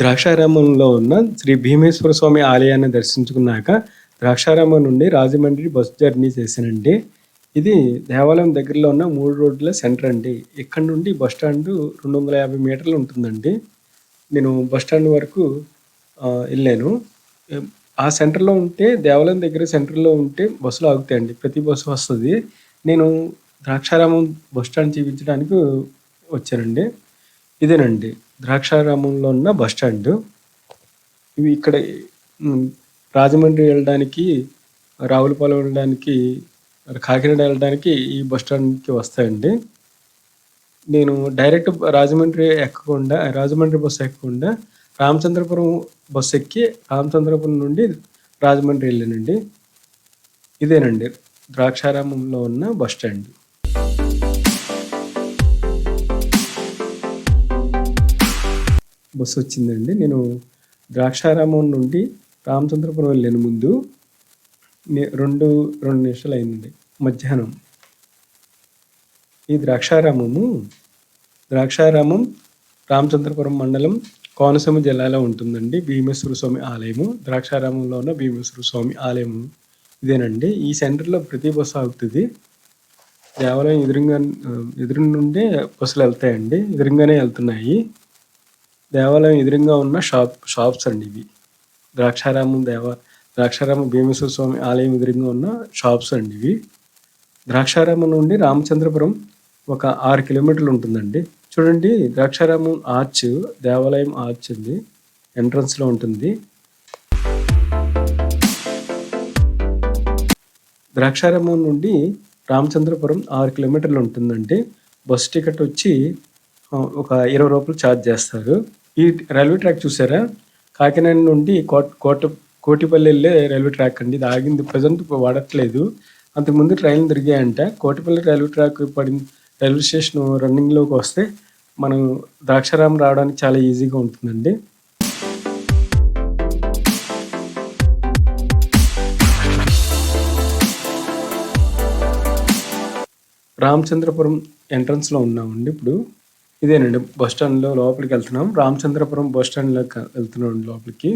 ద్రాక్షారామంలో ఉన్న శ్రీ భీమేశ్వర స్వామి ఆలయాన్ని దర్శించుకున్నాక ద్రాక్షారామం నుండి రాజమండ్రి బస్ జర్నీ చేశానండి. ఇది దేవాలయం దగ్గరలో ఉన్న మూడు రోడ్ల సెంటర్ అండి. ఇక్కడ నుండి బస్ స్టాండ్ రెండు వందల యాభై మీటర్లు ఉంటుందండి. నేను బస్ స్టాండ్ వరకు వెళ్ళాను. ఆ సెంటర్లో ఉంటే దేవాలయం దగ్గర సెంటర్లో ఉంటే బస్సులు ఆగుతాయండి. ప్రతి బస్సు వస్తుంది. నేను ద్రాక్షారామం బస్ స్టాండ్ చూపించడానికి వచ్చానండి. ఇదేనండి. ద్రాక్షారామంలో ఉన్న బస్ స్టాండ్. ఇవి ఇక్కడ రాజమండ్రి వెళ్ళడానికి రావులపాలెం వెళ్ళడానికి కాకినాడ వెళ్ళడానికి ఈ బస్ స్టాండ్కి వస్తాయండి. నేను డైరెక్ట్ రాజమండ్రి ఎక్కకుండా రాజమండ్రి బస్సు ఎక్కకుండా రామచంద్రపురం బస్సు ఎక్కి రామచంద్రపురం నుండి రాజమండ్రి వెళ్ళానండి. ఇదేనండి ద్రాక్షారామంలో ఉన్న బస్ స్టాండ్. బస్సు వచ్చిందండి నేను ద్రాక్షారామం నుండి రామచంద్రపురం వెళ్ళాను ముందు రెండు రెండు నిమిషాలు అయింది మధ్యాహ్నం. ఈ ద్రాక్షారామము ద్రాక్షారామం రామచంద్రపురం మండలం కోనసీమ జిల్లాలో ఉంటుందండి. భీమేశ్వర స్వామి ఆలయము. ద్రాక్షారామంలో ఉన్న భీమేశ్వర స్వామి ఆలయము ఇదేనండి. ఈ సెంటర్లో ప్రతి బస్సు ఆగుతుంది. దేవాలయం ఎదురుగా ఎదురు నుండే బస్సులు వెళ్తాయండి. ఎదురుగానే వెళ్తున్నాయి. దేవాలయం ఎదురుగా ఉన్న షాప్ షాప్స్ అండి ఇవి. ద్రాక్షారామం దేవ ద్రాక్షారామం భీమేశ్వర స్వామి ఆలయం ఎదురుగా ఉన్న షాప్స్ అండి ఇవి. ద్రాక్షారామం నుండి రామచంద్రపురం ఒక ఆరు కిలోమీటర్లు ఉంటుందండి. చూడండి ద్రాక్షారామం ఆర్చ్ దేవాలయం ఆర్చ్ ఉంది ఎంట్రన్స్లో ఉంటుంది. ద్రాక్షారామం నుండి రామచంద్రపురం ఆరు కిలోమీటర్లు ఉంటుందండి. బస్ టికెట్ వచ్చి ఒక ఇరవై రూపాయలు ఛార్జ్ చేస్తారు. ఈ రైల్వే ట్రాక్ చూసారా? కాకినాడ నుండి కోట కోట కోటిపల్లి వెళ్ళే రైల్వే ట్రాక్ అండి. ఇది ఆగింది. ప్రజెంట్ వాడట్లేదు. అంతకుముందు ట్రైన్లు తిరిగాయంట. కోటిపల్లి రైల్వే ట్రాక్ పడింది. రైల్వే స్టేషన్ రన్నింగ్లోకి వస్తే మనం ద్రాక్షారామం రావడానికి చాలా ఈజీగా ఉంటుందండి. రామచంద్రపురం ఎంట్రన్స్లో ఉన్నామండి ఇప్పుడు. ఇదేనండి బస్ స్టాండ్లో లోపలికి వెళ్తున్నాం. రామచంద్రపురం బస్ స్టాండ్లోకి వెళ్తున్నాం లోపలికి.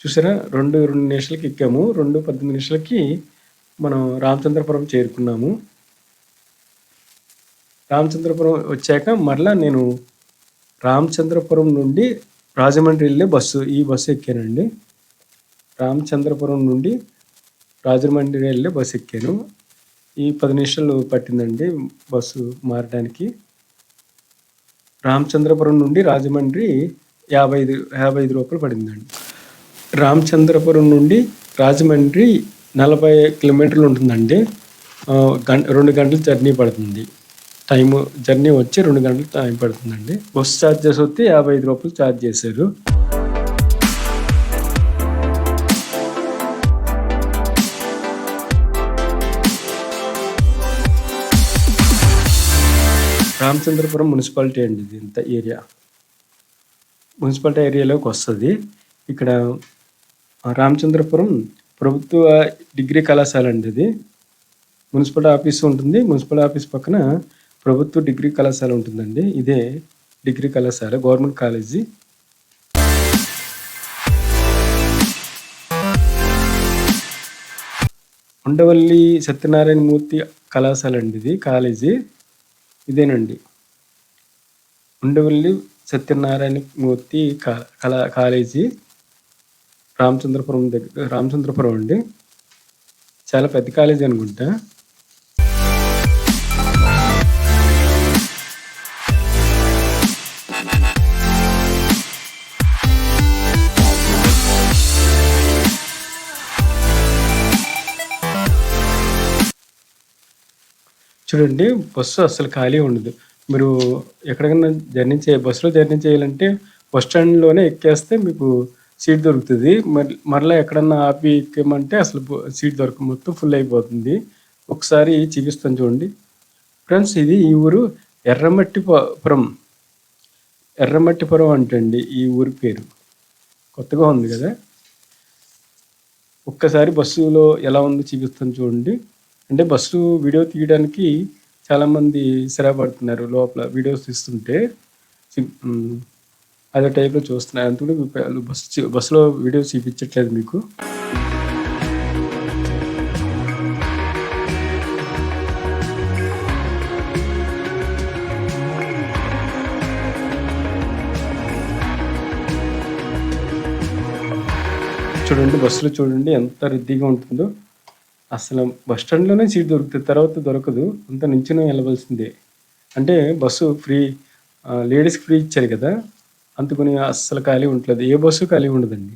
చూసారా రెండు రెండు నిమిషాలకి ఎక్కాము. రెండు పద్దెనిమిది నిమిషాలకి మనం రామచంద్రపురం చేరుకున్నాము. రామచంద్రపురం వచ్చాక మరలా నేను రామచంద్రపురం నుండి రాజమండ్రి వెళ్ళే బస్సు ఈ బస్సు ఎక్కానండి. రామచంద్రపురం నుండి రాజమండ్రి వెళ్ళే బస్సు ఎక్కాను. ఈ పది నిమిషాలు పట్టిందండి బస్సు మారడానికి. రామచంద్రపురం నుండి రాజమండ్రి యాభై ఐదు యాభై ఐదు రూపాయలు పడిందండి. రామచంద్రపురం నుండి రాజమండ్రి నలభై కిలోమీటర్లు ఉంటుందండి. గంట రెండు గంటల జర్నీ పడుతుంది. టైము జర్నీ వచ్చి రెండు గంటలు టైం పడుతుందండి. బస్ ఛార్జెస్ వస్తే యాభై ఐదు రూపాయలు ఛార్జ్ చేశారు. రామచంద్రపురం మున్సిపాలిటీ అండి ఇది ఇంత ఏరియా. మున్సిపాలిటీ ఏరియాలోకి వస్తుంది. ఇక్కడ రామచంద్రపురం ప్రభుత్వ డిగ్రీ కళాశాల అండి ఇది. మున్సిపల్ ఆఫీస్ ఉంటుంది. మున్సిపల్ ఆఫీస్ పక్కన ప్రభుత్వ డిగ్రీ కళాశాల ఉంటుందండి. ఇదే డిగ్రీ కళాశాల గవర్నమెంట్ కాలేజీ. ఉండవల్లి సత్యనారాయణ మూర్తి కళాశాల అండి ఇది కాలేజీ. ఇదేనండి. ఉండవల్లి సత్యనారాయణ మూర్తి కళా కాలేజీ రామచంద్రపురం దగ్గర రామచంద్రపురం అండి. చాలా పెద్ద కాలేజీ అనుకుంటా. చూడండి బస్సు అస్సలు ఖాళీ ఉండదు. మీరు ఎక్కడికైనా జర్నీ చేయ బస్సులో జర్నీ చేయాలంటే బస్ స్టాండ్లోనే ఎక్కేస్తే మీకు సీట్ దొరుకుతుంది. మరి మరలా ఎక్కడన్నా ఆపి ఎక్కేమంటే అసలు సీట్ దొరక మొత్తం ఫుల్ అయిపోతుంది. ఒకసారి చూపిస్తాను చూడండి. ఫ్రెండ్స్ ఇది ఈ ఊరు ఎర్రమట్టిపురం. ఎర్రమట్టిపురం అంటండి ఈ ఊరి పేరు. కొత్తగా ఉంది కదా? ఒక్కసారి బస్సులో ఎలా ఉందో చూపిస్తాను చూడండి. అంటే బస్సు వీడియో తీయడానికి చాలామంది పడుతున్నారు లోపల వీడియోస్ తీస్తుంటే. అదే టైప్లో చూస్తున్నారు. అందుకని బస్సు బస్సులో వీడియోస్ చూపించట్లేదు మీకు. చూడండి బస్సులో చూడండి ఎంత రద్దీగా ఉంటుందో. అసలు బస్ స్టాండ్లోనే సీట్ దొరుకుతుంది తర్వాత దొరకదు. అంత నించునే వెళ్ళవలసిందే. అంటే బస్సు ఫ్రీ లేడీస్కి ఫ్రీ ఇచ్చారు కదా. అందుకని అస్సలు ఖాళీ ఉండలేదు ఏ బస్సు ఖాళీ ఉండదండి.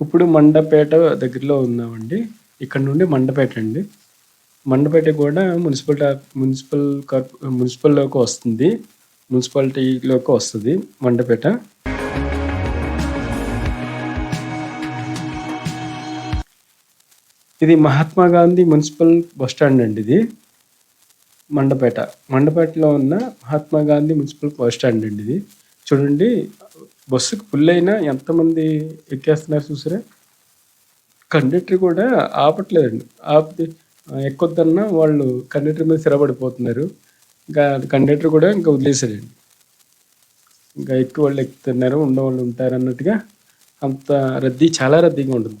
ఇప్పుడు మండపేట దగ్గరలో ఉన్నామండి. ఇక్కడ నుండి మండపేట అండి. మండపేట కూడా మున్సిపల్ మున్సిపల్ కార్పొ మున్సిపల్లోకి వస్తుంది. మున్సిపాలిటీలోకి వస్తుంది మండపేట. ఇది మహాత్మా గాంధీ మున్సిపల్ బస్టాండ్ అండి ఇది మండపేట. మండపేటలో ఉన్న Mahatma Gandhi municipal bus stand అండి ఇది. చూడండి బస్సుకు ఫుల్ అయినా ఎంతమంది ఎక్కేస్తున్నారు చూసారా? కండక్టర్ కూడా ఆపట్లేదండి. ఆపి ఎక్కొద్దన్నా వాళ్ళు కండక్టర్ మీద స్థిరపడిపోతున్నారు. ఇంకా కండక్టర్ కూడా ఇంకా వదిలేసారండి ఇంకా ఎక్కువ వాళ్ళు ఎక్కుతున్నారు ఉండవాళ్ళు ఉంటారు అన్నట్టుగా అంత రద్దీ చాలా రద్దీగా ఉంటుంది.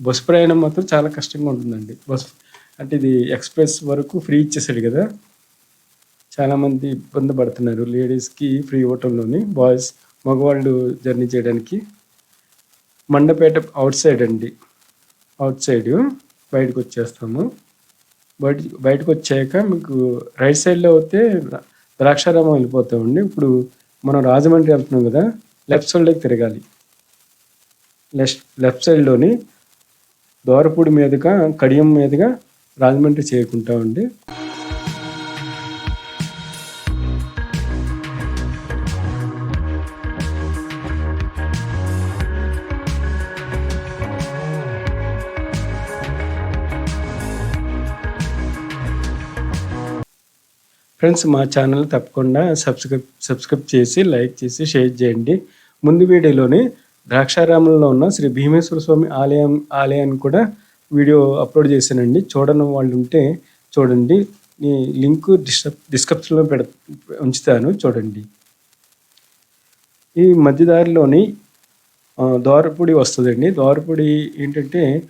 బస్సు ప్రయాణం మాత్రం చాలా కష్టంగా ఉంటుందండి. బస్ అంటే ఇది ఎక్స్ప్రెస్ వరకు ఫ్రీ ఇచ్చేసాడు కదా. చాలామంది ఇబ్బంది పడుతున్నారు. లేడీస్కి ఫ్రీ ఇవ్వటంలోని బాయ్స్ మగవాళ్ళు జర్నీ చేయడానికి. మండపేట అవుట్ సైడ్ అండి. అవుట్ సైడ్ బయటకు వచ్చేస్తాము. బయట బయటకు వచ్చాక మీకు రైట్ సైడ్లో అయితే ద్రాక్షారామం వెళ్ళిపోతామండి ఇప్పుడు మనం రాజమండ్రి వెళ్తున్నాం కదా లెఫ్ట్ సైడ్లోకి తిరగాలి. లెఫ్ట్ లెఫ్ట్ సైడ్లోని దోరపూడి మీదుగా కడియం మీదుగా రాజమండ్రి చేరుకుంటామండి ఫ్రెండ్స్ మా ఛానల్ తప్పకుండా సబ్స్క్రైబ్ సబ్స్క్రైబ్ చేసి లైక్ చేసి షేర్ చేయండి. ముందు వీడియోలోని ద్రాక్షారామంలో ఉన్న శ్రీ భీమేశ్వర స్వామి ఆలయం ఆలయాన్ని కూడా వీడియో అప్లోడ్ చేశానండి. చూడని వాళ్ళు ఉంటే చూడండి. ఈ లింక్ డిస్క్రిప్ డిస్క్రిప్షన్లో పెడ ఉంచుతాను. చూడండి. ఈ మధ్యదారిలోని ఆ, వస్తుందండి. ద్వారపూడి ఏంటంటే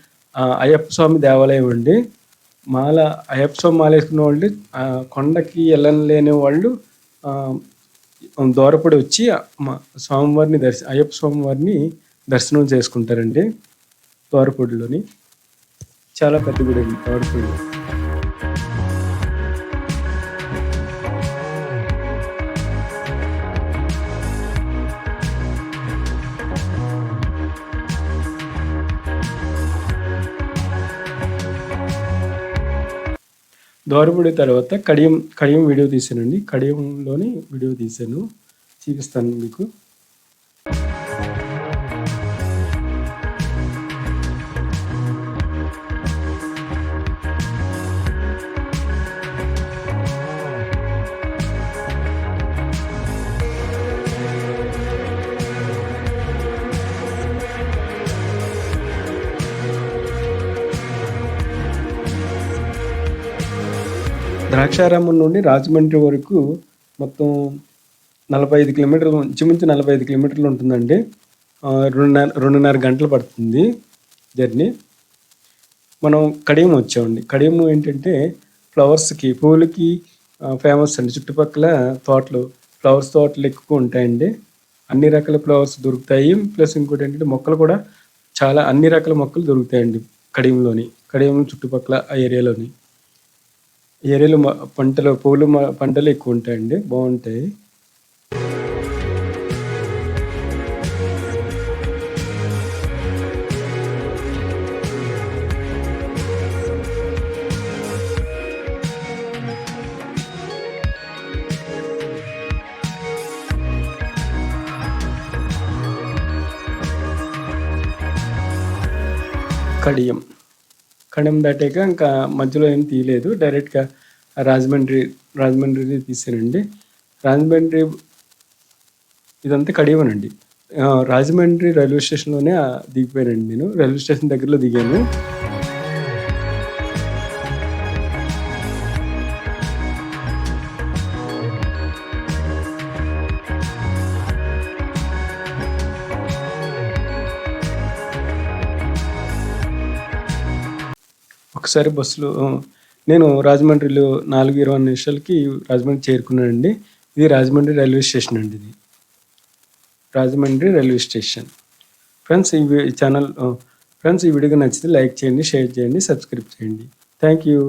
అయ్యప్ప స్వామి దేవాలయం అండి. మాల అయ్యప్ప స్వామి మాల వేసుకున్న వాళ్ళు కొండకి కొండకి వెళ్ళలేని వాళ్ళు దూరపడి వచ్చి మా స్వామివారిని దర్శ అయ్యప్ప స్వామివారిని దర్శనం చేసుకుంటారండి. దోరపూడిలోని. చాలా పెద్ద గుడి అండి దోరపూడి దోరపూడి తర్వాత కడియం కడియం వీడియో తీసానండి కడియంలోని వీడియో తీసాను చూపిస్తాను మీకు. ద్రాక్షారామం నుండి రాజమండ్రి వరకు మొత్తం నలభై ఐదు కిలోమీటర్లు ఇంచుమించు నలభై ఐదు కిలోమీటర్లు ఉంటుందండి. రెండున్నర రెండున్నర గంటలు పడుతుంది జర్నీ. మనం కడియం వచ్చామండి. కడియము ఏంటంటే ఫ్లవర్స్కి పూలకి ఫేమస్ అండి. చుట్టుపక్కల తోటలు ఫ్లవర్స్ తోటలు ఎక్కువ ఉంటాయండి. అన్ని రకాల ఫ్లవర్స్ దొరుకుతాయి. ప్లస్ ఇంకోటి ఏంటంటే మొక్కలు కూడా చాలా అన్ని రకాల మొక్కలు దొరుకుతాయండి కడియంలోని కడియం చుట్టుపక్కల ఆ ఏరియాలోని. ఏరియాలో పంటలు పూలు పంటలు ఎక్కువ ఉంటాయండి. బాగుంటాయి. కడియం. ఖండం దాటాక ఇంకా మధ్యలో ఏం తీయలేదు డైరెక్ట్గా రాజమండ్రి రాజమండ్రి తీసానండి రాజమండ్రి ఇదంతా కడియమనండి రాజమండ్రి రైల్వే స్టేషన్‌లోనే దిగిపోయానండి నేను. రైల్వే స్టేషన్ దగ్గరలో దిగాను. ఒకసారి బస్సులో నేను రాజమండ్రిలో 4:20 నిమిషాలకి రాజమండ్రి చేరుకున్నానండి. ఇది రాజమండ్రి రైల్వే స్టేషన్ అండి ఇది. Rajahmundry railway station. ఫ్రెండ్స్ ఈ ఛానల్ ఫ్రెండ్స్ ఈ వీడియో నచ్చితే లైక్ చేయండి, షేర్ చేయండి, సబ్స్క్రైబ్ చేయండి. Thank you.